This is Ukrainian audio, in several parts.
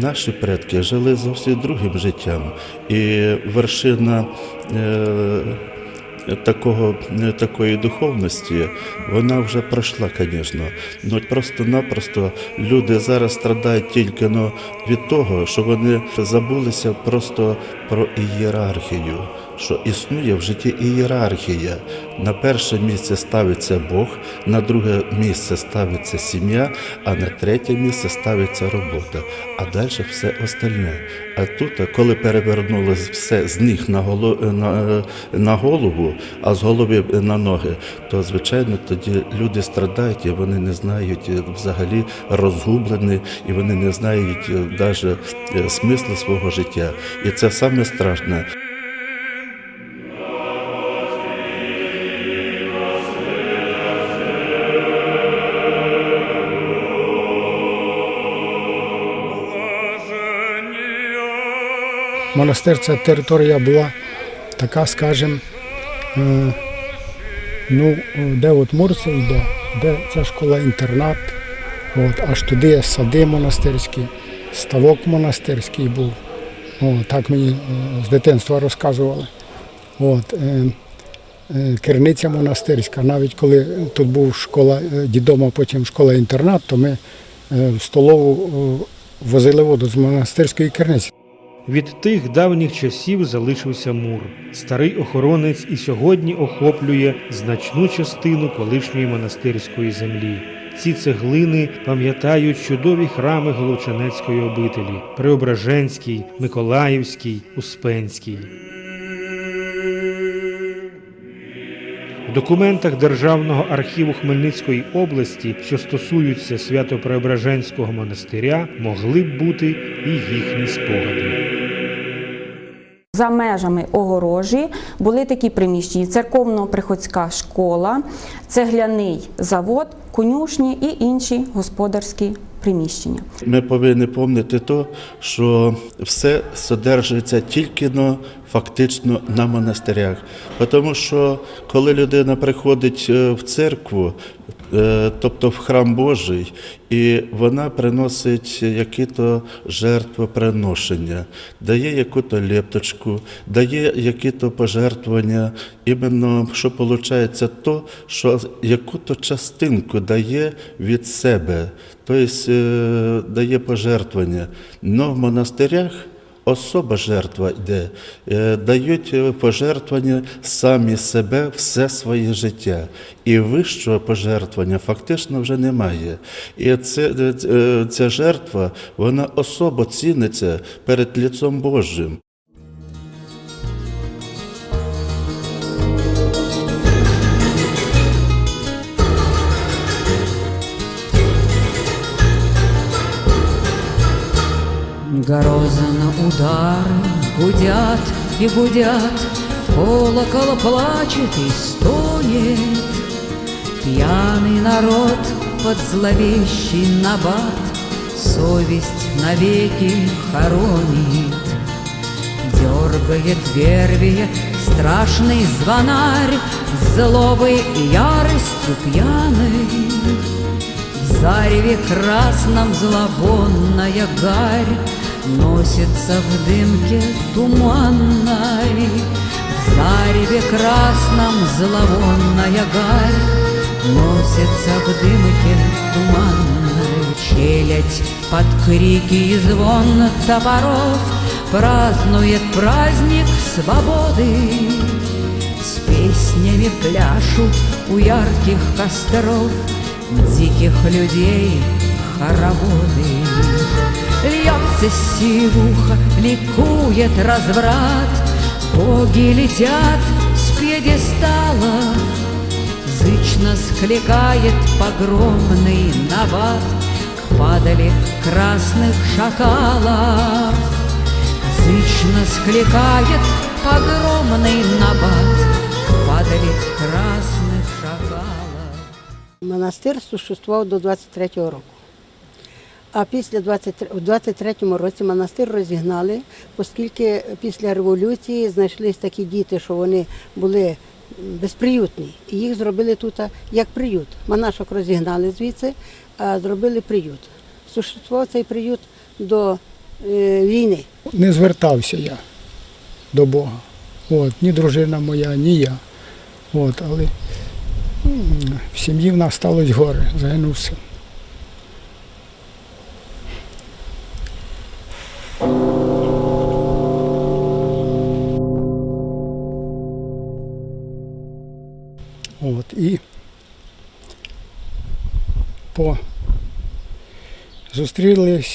наші предки жили зовсім другим життям, і вершина. Е, Такого е, такої духовності вона вже пройшла, звісно. Ну просто-напросто люди зараз страдають тільки ну, від того, що вони забулися просто про ієрархію, що існує в житті ієрархія. На перше місце ставиться Бог, на друге місце ставиться сім'я, а на третє місце ставиться робота, а далі все остальне. А тут, коли перевернулося все з ніг на, голо, на, на голову, а з голови на ноги, то звичайно тоді люди страдають і вони не знають е, взагалі розгублені, і вони не знають навіть смислу свого життя. І це саме страшне. Монастир ця територія була така, скажімо, е, ну, де от Мурса йде, де ця школа-інтернат, от, аж туди є сади монастирські, ставок монастирський був. О, так мені е, з дитинства розказували. От, е, керниця монастирська. Навіть коли тут був школа дідома, потім школа-інтернат, то ми в столову возили воду з монастирської керниці. Від тих давніх часів залишився мур. Старий охоронець і сьогодні охоплює значну частину колишньої монастирської землі. Ці цеглини пам'ятають чудові храми Головчанецької обителі Преображенський, Миколаївський, Успенський. В документах Державного архіву Хмельницької області, що стосуються Свято-Преображенського монастиря, могли б бути і їхні спогади. За межами огорожі були такі приміщення: церковно-приходська школа, цегляний завод, конюшні і інші господарські приміщення. Ми повинні пам'ятати то, що все содержиться тільки но, фактично на монастирях. Тому що коли людина приходить е, в церкву, тобто в храм Божий, і вона приносить які-то жертвоприношення, дає яку-то лепточку, дає які-то пожертвування, іменно що виходить то, що яку-то частинку дає від себе, тобто е, дає пожертвування. Но в монастирях Особа жертва йде, Е, дають е, пожертвування самі себе все своє життя. І вищого пожертвування фактично вже немає. І це, е, ця жертва, вона особо ціниться перед ліцом Божим. Грозно удары гудят и гудят, Колокол плачет и стонет. Пьяный народ под зловещий набат Совесть навеки хоронит. Дергает вервие страшный звонарь Злобой и яростью пьяной в зареве красном зловонная гарь Носится в дымке туманной В зареве красном зловонная гарь. Носится в дымке туманной Челядь под крики и звон топоров Празднует праздник свободы. С песнями пляшут у ярких костров Диких людей хороводы Льется сивуха, ликует разврат. Боги летят с пьедестала. Зычно скликает погромный набат К падали красных шакалов. Зычно скликает погромный набат. Падали красных шакалов. Монастир существував до 23-го року. А після 23, у 23-му році монастир розігнали, оскільки після революції знайшлись такі діти, що вони були безприютні. І їх зробили тут як приют. Монашок розігнали звідси, а зробили приют. Существував цей приют до е, війни. Не звертався я до Бога. От, ні дружина моя, ні я. От, але в сім'ї в нас сталося горе, загинув син. І по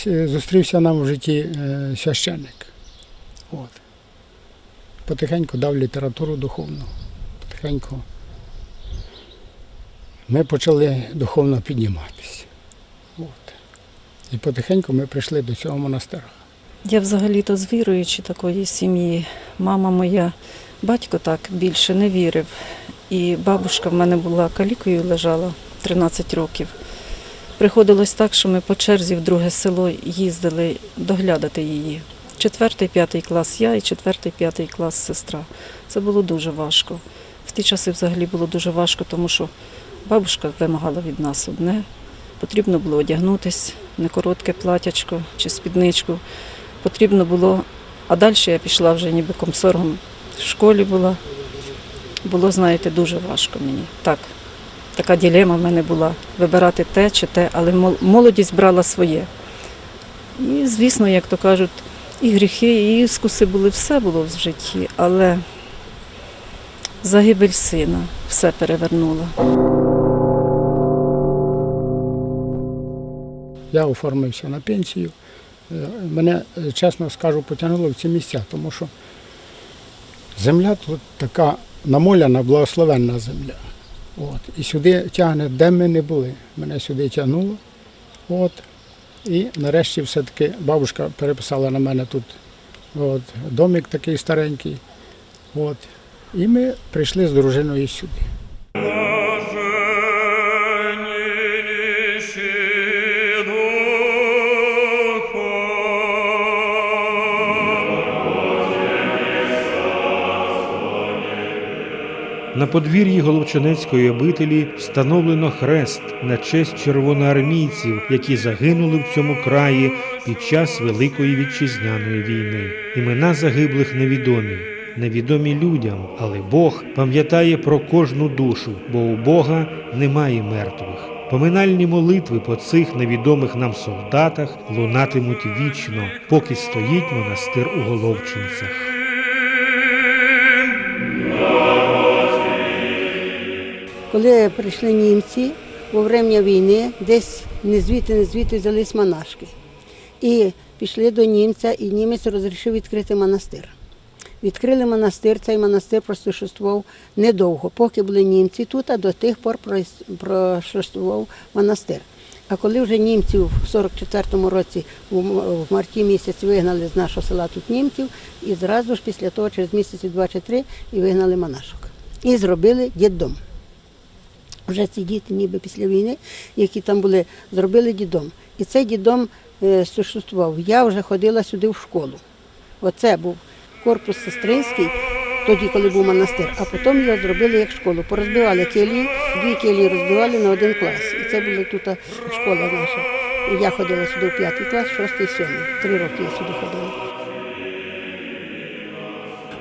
е, зустрівся нам в житті е, священник. От. Потихеньку дав літературу духовну. Потихеньку ми почали духовно підніматися. І потихеньку ми прийшли до цього монастира. Я взагалі-то з віруючи такої сім'ї. Мама моя, батько так більше не вірив. І бабушка в мене була калікою, лежала 13 років. Приходилось так, що ми по черзі в друге село їздили доглядати її. Четвертий, п'ятий клас я і четвертий, п'ятий клас сестра. Це було дуже важко. В ті часи взагалі було дуже важко, тому що бабушка вимагала від нас одне. Потрібно було одягнутися, не коротке платячко чи спідничку. Потрібно було, а далі я пішла вже ніби комсоргом в школі була. Було, знаєте, дуже важко мені. Так, така ділема в мене була вибирати те чи те, але молодість брала своє. І, звісно, як то кажуть, і гріхи, і іскуси були, все було в житті, але загибель сина все перевернула. Я оформився на пенсію. Е, Мене, е, чесно скажу, потягнуло в ці місця, тому що земля тут така намоляна, благословенна земля. От. І сюди тягне, де ми не були. Мене сюди тягнуло. От. І нарешті все-таки бабушка переписала на мене тут от, домик такий старенький. От. І ми прийшли з дружиною сюди. На подвір'ї Головчанецької обителі встановлено хрест на честь червоноармійців, які загинули в цьому краї під час Великої вітчизняної війни. Імена загиблих невідомі, невідомі людям, але Бог пам'ятає про кожну душу, бо у Бога немає мертвих. Поминальні молитви по цих невідомих нам солдатах лунатимуть вічно, поки стоїть монастир у Головчинцях. Коли прийшли німці во время війни, десь не звідти, не звідти взялись монашки. І пішли до німця, і німець розрішив відкрити монастир. Відкрили монастир, цей монастир просуществував недовго, поки були німці тут, а до тих пор прос- просуществував монастир. А коли вже німців в 44-му році в марті місяці вигнали з нашого села тут німців, і зразу ж після того, через місяці два чи три, і вигнали монашок. І зробили діддом вже ці діти, ніби після війни, які там були, зробили дідом. І цей дідом е, существував. Я вже ходила сюди в школу. Оце був корпус сестринський, тоді, коли був монастир, а потім його зробили як школу. Порозбивали келії, дві келії розбивали на один клас. І це була тут школа наша. І я ходила сюди в п'ятий клас, шостий, сьомий. Три роки я сюди ходила.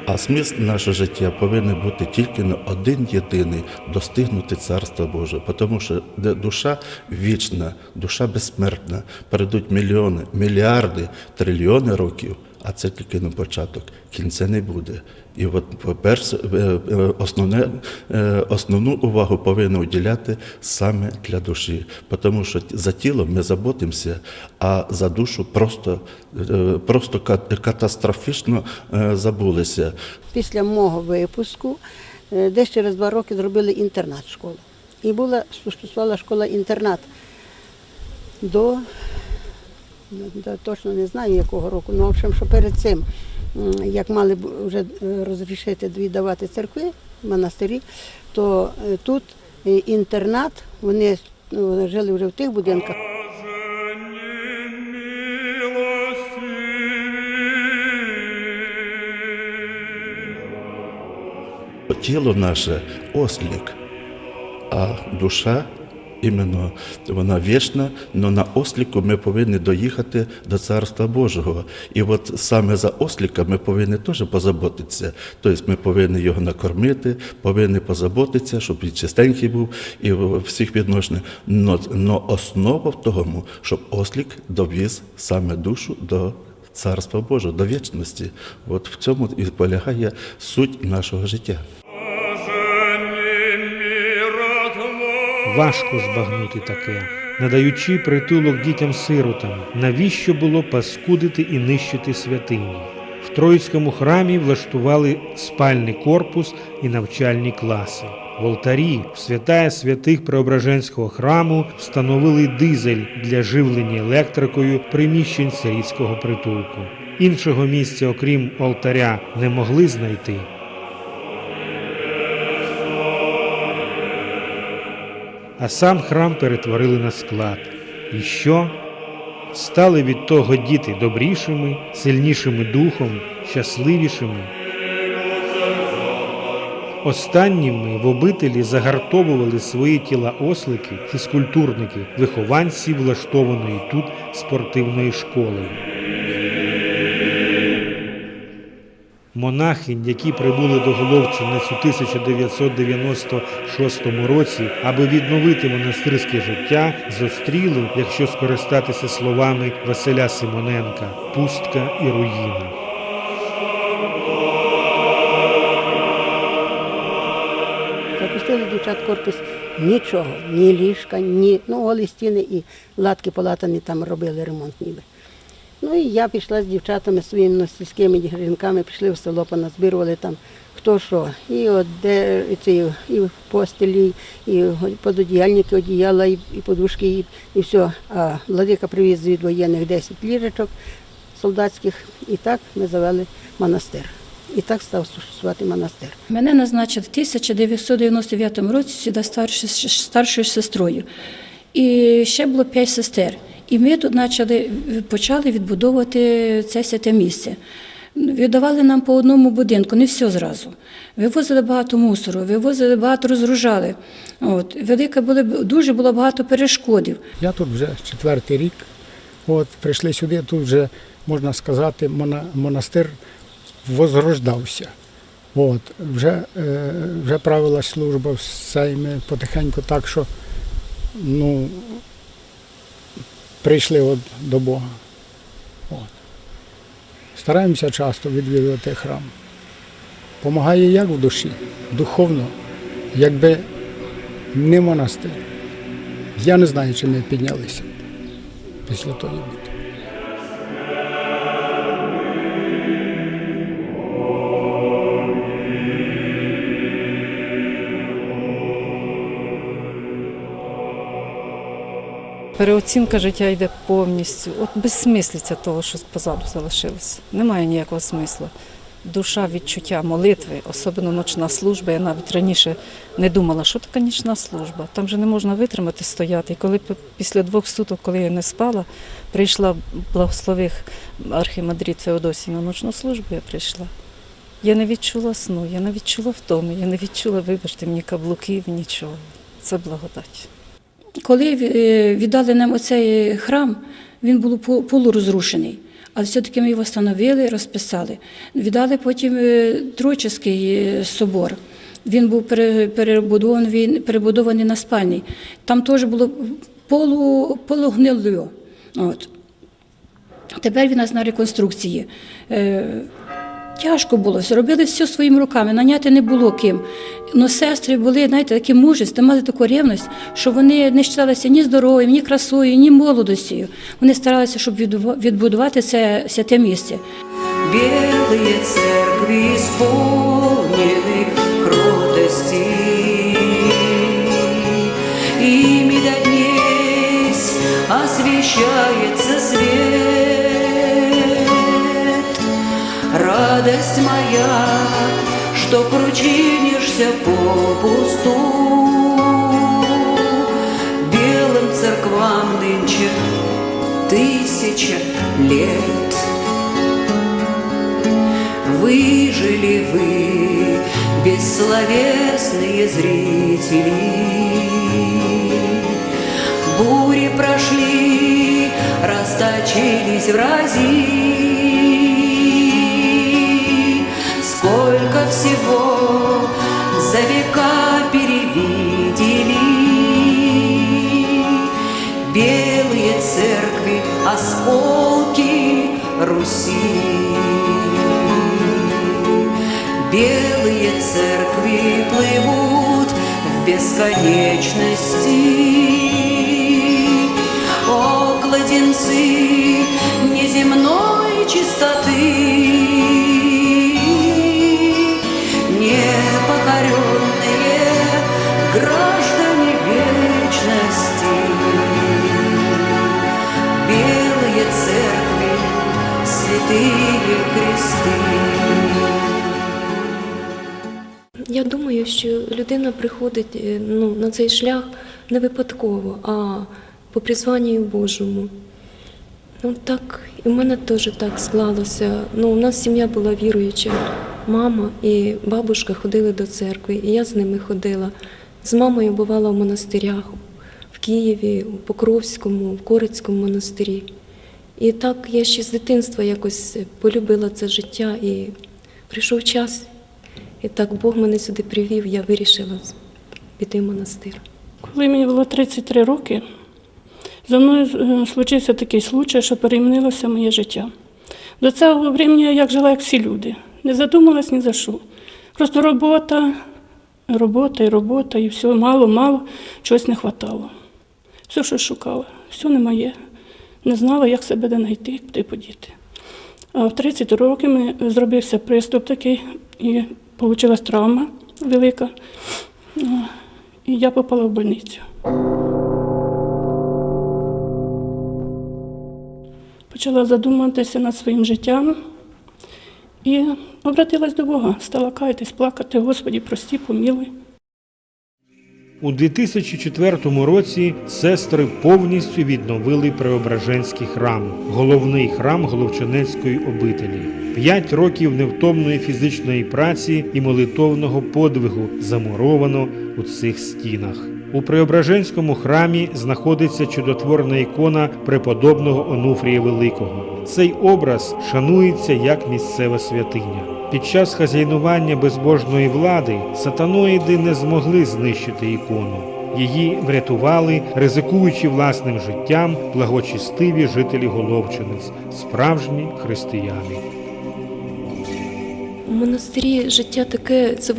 А смисл нашого життя повинен бути тільки на один єдиний достигнути Царства Божого, тому що де душа вічна, душа безсмертна, перейдуть мільйони, мільярди, трильйони років, а це тільки на початок. Кінця не буде. І от по-перше, е, е, основне, е, основну увагу повинно уділяти саме для душі, тому що за тілом ми заботимося, а за душу просто, просто катастрофічно забулися. Після мого випуску десь через два роки зробили інтернат школу. І була существувала школа-інтернат до, до точно не знаю якого року, ну в общем, що перед цим, як мали вже е, розрішити віддавати церкви, монастирі, то е, тут е, інтернат, вони ну, жили вже в тих будинках. Тіло наше ослік, а душа іменно вона вічна, але на осліку ми повинні доїхати до Царства Божого. І от саме за осліка ми повинні теж позаботитися. Тобто ми повинні його накормити, повинні позаботитися, щоб він чистенький був і всіх відношеннях. Но, но основа в тому, щоб ослік довіз саме душу до Царства Божого, до вічності. От в цьому і полягає суть нашого життя. Важко збагнути таке, надаючи притулок дітям-сиротам, навіщо було паскудити і нищити святині? В Троїцькому храмі влаштували спальний корпус і навчальні класи. В алтарі в святая святих Преображенського храму встановили дизель для живлення електрикою приміщень сирітського притулку. Іншого місця, окрім алтаря, не могли знайти. А сам храм перетворили на склад. І що? Стали від того діти добрішими, сильнішими духом, щасливішими. Останніми в обителі загартовували свої тіла ослики, фізкультурники, вихованці влаштованої тут спортивної школи. Монахинь, які прибули до Головчинець у 1996 році, аби відновити монастирське життя, зустріли, якщо скористатися словами Василя Симоненка, пустка і руїна. Запустили дівчат корпус нічого, ні ліжка, ні ну, голі стіни і латки полатані там робили ремонт ніби. Ну і я пішла з дівчатами своїми сільськими жінками, пішли в село, поназбирували там хто що. І от де і, ці, і в постелі, і пододіяльники, одіяла, і, і подушки, і, і все. А владика привіз від воєнних 10 ліжечок солдатських, і так ми завели монастир. І так став существувати монастир. Мене назначили в 1999 році сюди старшою, старшою сестрою. І ще було п'ять сестер. І ми тут почали, почали відбудовувати це святе місце. Віддавали нам по одному будинку, не все зразу. Вивозили багато мусору, вивозили багато розгружали. От. Велика були, дуже було багато перешкодів. Я тут вже четвертий рік. От прийшли сюди, тут вже можна сказати, монастир возрождався. От, вже, е, вже правила служба в сеймі потихеньку так, що ну, прийшли от до Бога. От. Стараємося часто відвідувати храм. Помагає як в душі, духовно, якби не монастир. Я не знаю, чи ми піднялися після тої битви. Переоцінка життя йде повністю. От безсмислиця того, що позаду залишилося. Немає ніякого смислу. Душа, відчуття, молитви, особливо ночна служба. Я навіть раніше не думала, що така нічна служба. Там же не можна витримати, стояти. І коли після двох суток, коли я не спала, прийшла благослових архімандрит Феодосій на ночну службу, я прийшла. Я не відчула сну, я не відчула втоми, я не відчула, вибачте, мені каблуків, нічого. Це благодать. Коли е, віддали нам оцей храм, він був пол- полурозрушений. Але все-таки ми його встановили, розписали. Віддали потім е, е, собор. Він був пере- перебудований, перебудований на спальний. Там теж було полу, полугнило. От. Тепер він у нас на реконструкції. Тяжко було, все робили все своїми руками, наняти не було ким. Ну, сестри були, знаєте, такі мужественні, мали таку ревність, що вони не щиталися ні здоров'ям, ні красою, ні молодостю. Вони старалися, щоб відбудувати це святе місце. Білі церкві исполнены что кручинишься попусту. Белым церквам нынче тысяча лет. Выжили вы, бессловесные зрители. Бури прошли, расточились в рази. За века перевидели. Белые церкви, осколки Руси. Белые церкви плывут в бесконечности. О, кладенцы неземной чистоты Непокоренные граждане вечности Белые церкви, святые кресты Я думаю, що людина приходить е, ну, на цей шлях не випадково, а по призванню Божому. Ну так, і в мене теж так склалося. Ну, у нас сім'я була віруюча. Мама і бабушка ходили до церкви, і я з ними ходила. З мамою бувала в монастирях в Києві, у Покровському, в Корицькому монастирі. І так я ще з дитинства якось полюбила це життя і прийшов час. І так Бог мене сюди привів, я вирішила піти в монастир. Коли мені було 33 роки, зі мною е, случився такий случай, що перемінилося моє життя. До цього времени я як жила, як всі люди. Не задумалась ні за що. Просто робота, робота і робота, і все мало-мало, чогось не вистачало. Все, що шукала, все не моє. Не знала, як себе де знайти, куди подіти. А в 30 років мені зробився приступ такий, і вийшла травма велика. І я попала в больницю. Почала задуматися над своїм життям і обратилась до Бога, стала каятись, плакати, Господі, прості, помілуй. У 2004 році сестри повністю відновили Преображенський храм, головний храм Головчанецької обителі. П'ять років невтомної фізичної праці і молитовного подвигу замуровано у цих стінах. У Преображенському храмі знаходиться чудотворна ікона преподобного Онуфрія Великого. Цей образ шанується як місцева святиня. Під час хазяйнування безбожної влади сатаноїди не змогли знищити ікону. Її врятували, ризикуючи власним життям, благочестиві жителі Головчинець, справжні християни. У монастирі життя таке, це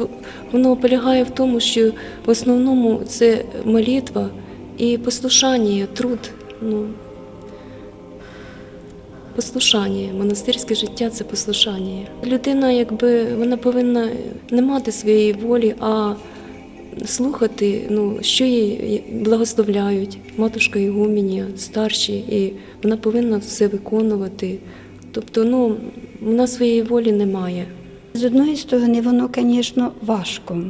воно полягає в тому, що в основному це молитва і послушання, труд. Ну, послушання, монастирське життя це послушання. Людина, якби вона повинна не мати своєї волі, а слухати, ну, що їй благословляють, матушка Ігумінія, старші, і вона повинна все виконувати. Тобто, ну, вона своєї волі не має. З одної сторони, воно, звісно, важко.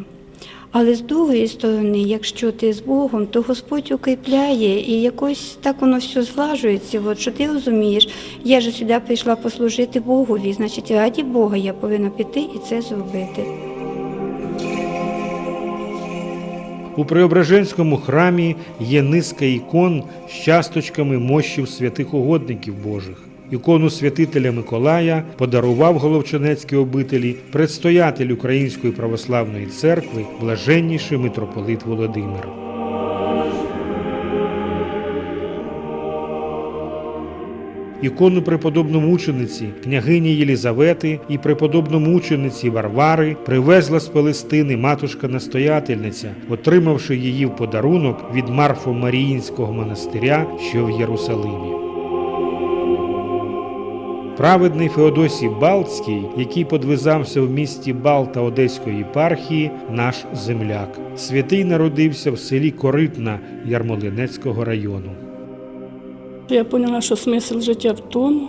Але з другої сторони, якщо ти з Богом, то Господь укріпляє і якось так воно все зглажується. От, що ти розумієш, я ж сюди прийшла послужити Богові, значить, раді Бога я повинна піти і це зробити. У Преображенському храмі є низка ікон з часточками мощів святих угодників Божих. Ікону святителя Миколая подарував Головчанецькій обителі предстоятель Української православної церкви, блаженніший митрополит Володимир. Ікону преподобномучениці княгині Єлізавети і преподобномучениці Варвари привезла з Палестини матушка-настоятельниця, отримавши її в подарунок від Марфо-Маріїнського монастиря, що в Єрусалимі. Праведний Феодосій Балтський, який подвизався в місті Балта Одеської єпархії, наш земляк. Святий народився в селі Коритна Ярмолинецького району. Я поняла, що смисл життя в тому,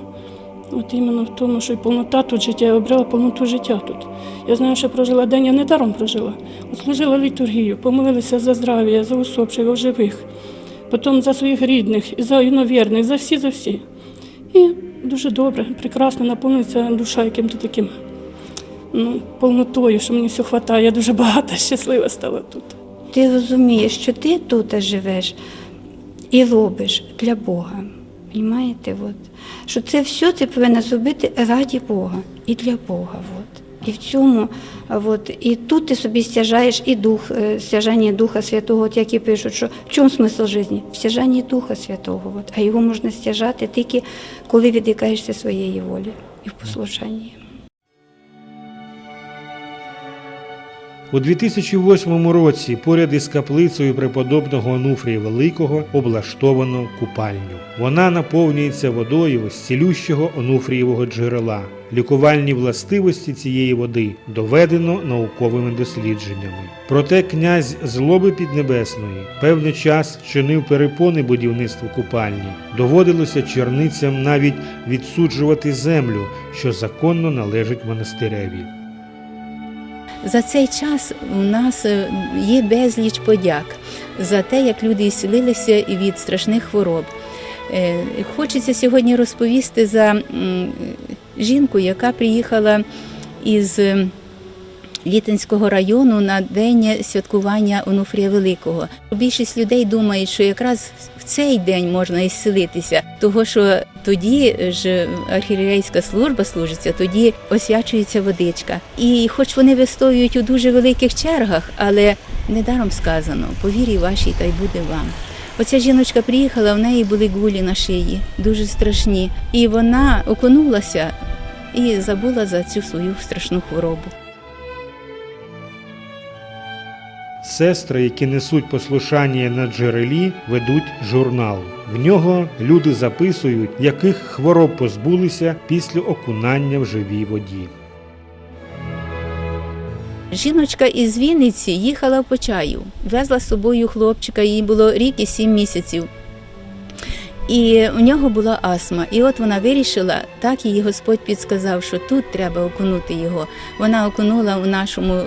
от іменно в тому, що і повнота тут життя, я обрала повноту життя тут. Я знаю, що прожила день, я не даром прожила. От служила літургію, помолилася за здрав'я, за усопших, живих, потім за своїх рідних, і за іновірних, за всі, за всі. І дуже добре, прекрасно наповнюється душа яким-то таким ну, повнотою, що мені все вистачає. Я дуже багата, щаслива стала тут. Ти розумієш, що ти тут живеш і робиш для Бога. Понімаєте? От. Що це все ти повинна зробити раді Бога і для Бога. От. І в цьому, от, і тут ти собі стяжаєш і дух, е, стяжання Духа Святого, от як і пишуть, що в чому смисл житті? В стяжанні Духа Святого. От. А його можна стяжати тільки коли відрікаєшся своєї волі і в послушанні. У 2008 році поряд із каплицею преподобного Онуфрія Великого облаштовано купальню. Вона наповнюється водою з цілющого Онуфрієвого джерела. Лікувальні властивості цієї води доведено науковими дослідженнями. Проте князь злоби піднебесної певний час чинив перепони будівництву купальні. Доводилося черницям навіть відсуджувати землю, що законно належить монастиреві. За цей час у нас е, є безліч подяк за те, як люди ісцілилися від страшних хвороб. Е, Хочеться сьогодні розповісти за жінку, яка приїхала із е, Літинського району на день святкування Онуфрія Великого. Більшість людей думають, що якраз в цей день можна ісцелитися, того що тоді ж архієрейська служба служиться, тоді освячується водичка. І хоч вони вистоюють у дуже великих чергах, але недаром сказано, по вірі вашій та й буде вам. Оця жіночка приїхала, в неї були гулі на шиї, дуже страшні. І вона окунулася і забула за цю свою страшну хворобу. Сестри, які несуть послушання на джерелі, ведуть журнал. В нього люди записують, яких хвороб позбулися після окунання в живій воді. Жіночка із Вінниці їхала в Почаю, везла з собою хлопчика, їй було рік і сім місяців. І у нього була астма. І от вона вирішила, так її Господь підсказав, що тут треба окунути його. Вона окунула у нашому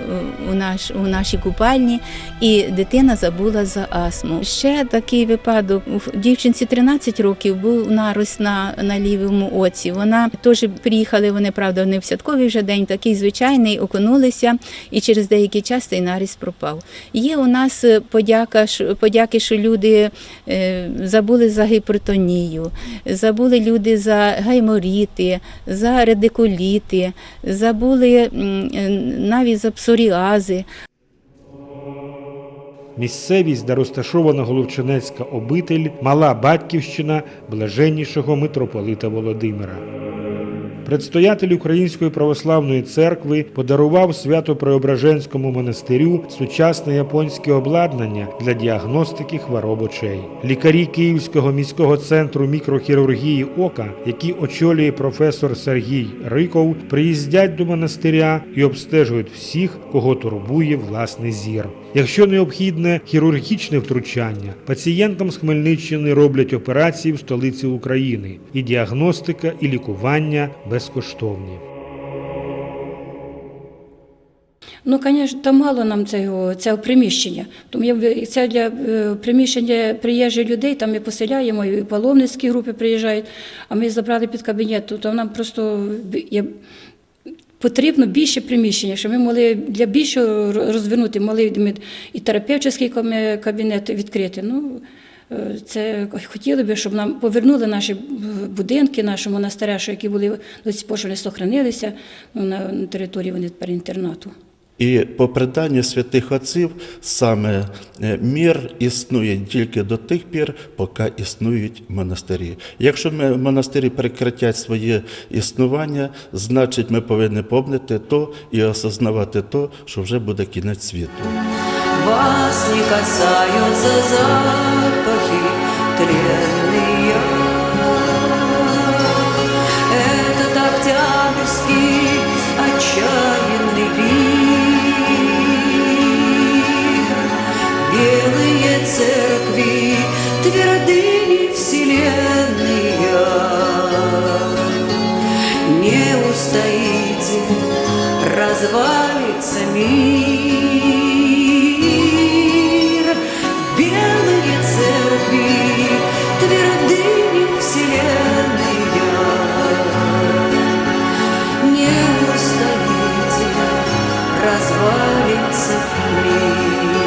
у наш у нашій купальні, і дитина забула за астму. Ще такий випадок у дівчинці 13 років був нарос на, на лівому оці. Вона теж приїхали. Вони правда не в святковий вже день, такий звичайний, окунулися, і через деякий час цей наріс пропав. Є у нас е, подяка, подяки, що люди е, забули за гіпертонію, забули люди за гайморіти, за редикуліти, забули навіть за псоріази. Місцевість, де розташована Головчинецька обитель, мала батьківщина блаженнішого митрополита Володимира. Предстоятель Української православної церкви подарував Свято-Преображенському монастирю сучасне японське обладнання для діагностики хвороб очей. Лікарі Київського міського центру мікрохірургії ока, які очолює професор Сергій Риков, приїздять до монастиря і обстежують всіх, кого турбує власний зір. Якщо необхідне хірургічне втручання, пацієнтам з Хмельниччини роблять операції в столиці України, і діагностика, і лікування безкоштовні. Ну, звісно, там мало нам цього, цього приміщення. Тому це для е, приміщення приїжджих людей, там ми поселяємо, і паломницькі групи приїжджають, а ми забрали під кабінет, то нам просто потрібно більше приміщення, щоб ми могли для більшого розвернути, могли і терапевтичний кабінет відкрити. Ну, е, це хотіли би, щоб нам повернули наші будинки, наші монастиря, що які були до сих пор, що не сохранилися ну, на території вони тепер інтернату. І по преданню святих отців саме е, мір існує тільки до тих пір, поки існують монастирі. Якщо ми монастирі прекратять своє існування, значить ми повинні помнити то і осознавати то, що вже буде кінець світу. Вас не касаются запахи развалится мир. Белые церкви, твердыни вселенная. Не устоите, развалится мир.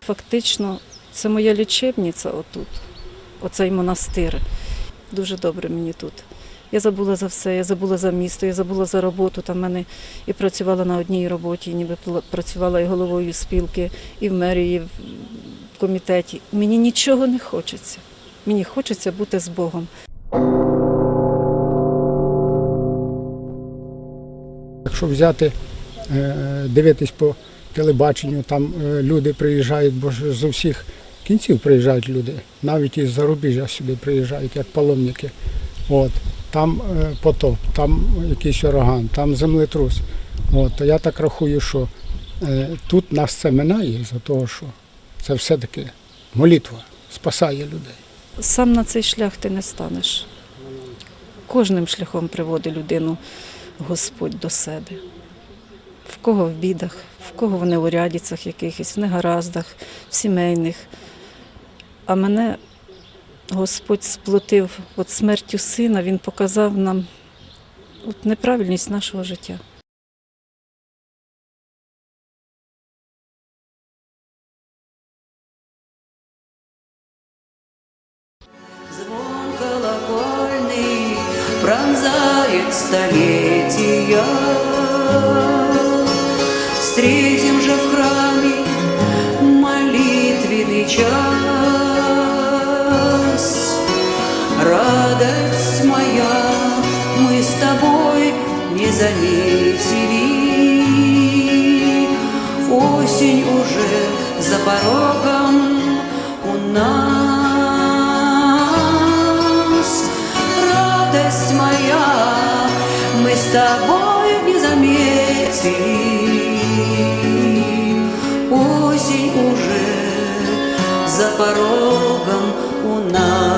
Фактично, це моя лічебниця отут. оцей монастир. Дуже добре мені тут. Я забула за все, я забула за місто, я забула за роботу. Там мене і працювала на одній роботі, ніби працювала і головою спілки, і в мерії, і в комітеті. Мені нічого не хочеться. Мені хочеться бути з Богом. Якщо взяти, е, дивитись по телебаченню, там е, люди приїжджають, бо ж з усіх кінців приїжджають люди, навіть із зарубіжжя сюди приїжджають, як паломники. От. Там е, потоп, там якийсь ураган, там землетрус. От. Я так рахую, що е, тут нас це минає за того, що це все-таки молитва спасає людей. Сам на цей шлях ти не станеш. Кожним шляхом приводить людину Господь до себе. В кого в бідах, в кого в неурядицях якихось, в негараздах, в сімейних. А мене Господь сплотив от смертю сина, Він показав нам от неправильність нашого життя. Звон колокольный пронзает столетия. Встретим же в храме молитвенный час. Заметили. Осень уже за порогом у нас. Радость моя, мы с тобой не заметили. Осень уже за порогом у нас.